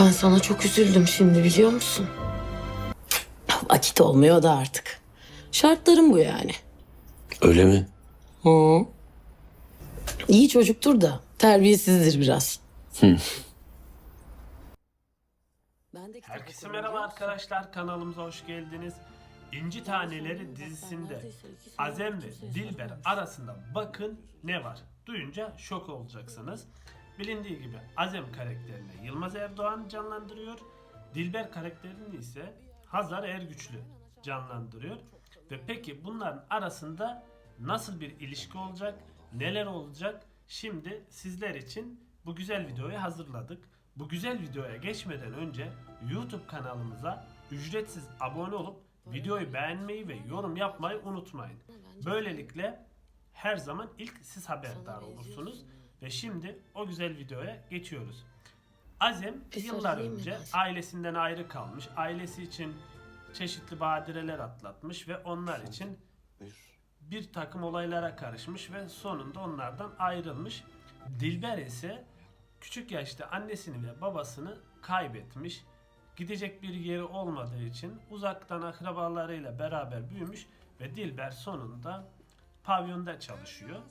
Ben sana çok üzüldüm şimdi biliyor musun? Vakit olmuyor da artık. Şartlarım bu yani. Öyle mi? Hı. İyi çocuktur da terbiyesizdir biraz. Ben de kitap Herkese merhaba arkadaşlar kanalımıza hoş geldiniz. İnci Taneleri dizisinde Azem ve Dilber arasında bakın ne var. Duyunca şok olacaksınız. Bilindiği gibi Azem karakterini Yılmaz Erdoğan canlandırıyor. Dilber karakterini ise Hazar Ergüçlü canlandırıyor. Ve peki bunların arasında nasıl bir ilişki olacak? Neler olacak? Şimdi sizler için bu güzel videoyu hazırladık. Bu güzel videoya geçmeden önce YouTube kanalımıza ücretsiz abone olup videoyu beğenmeyi ve yorum yapmayı unutmayın. Böylelikle her zaman ilk siz haberdar olursunuz. Ve şimdi o güzel videoya geçiyoruz. Azem Bir yıllar önce biraz? ailesinden ayrı kalmış. Ailesi için çeşitli badireler atlatmış ve onlar için bir takım olaylara karışmış ve sonunda onlardan ayrılmış. Dilber ise küçük yaşta annesini ve babasını kaybetmiş. Gidecek bir yeri olmadığı için uzaktan akrabalarıyla beraber büyümüş ve Dilber sonunda pavyonda çalışıyor.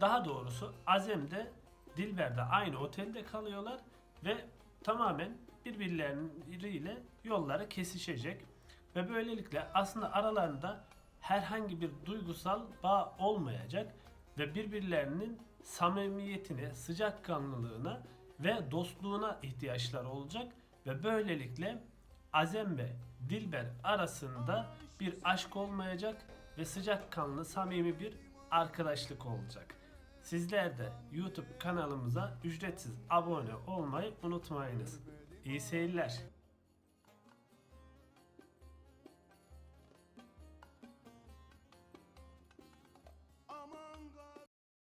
Daha doğrusu Azem de Dilber de aynı otelde kalıyorlar ve tamamen birbirleriyle yolları kesişecek. Ve böylelikle aslında aralarında herhangi bir duygusal bağ olmayacak ve birbirlerinin samimiyetine, sıcakkanlılığına ve dostluğuna ihtiyaçları olacak ve böylelikle Azem ve Dilber arasında bir aşk olmayacak ve sıcakkanlı, samimi bir arkadaşlık olacak. Sizler de YouTube kanalımıza ücretsiz abone olmayı unutmayınız. İyi seyirler.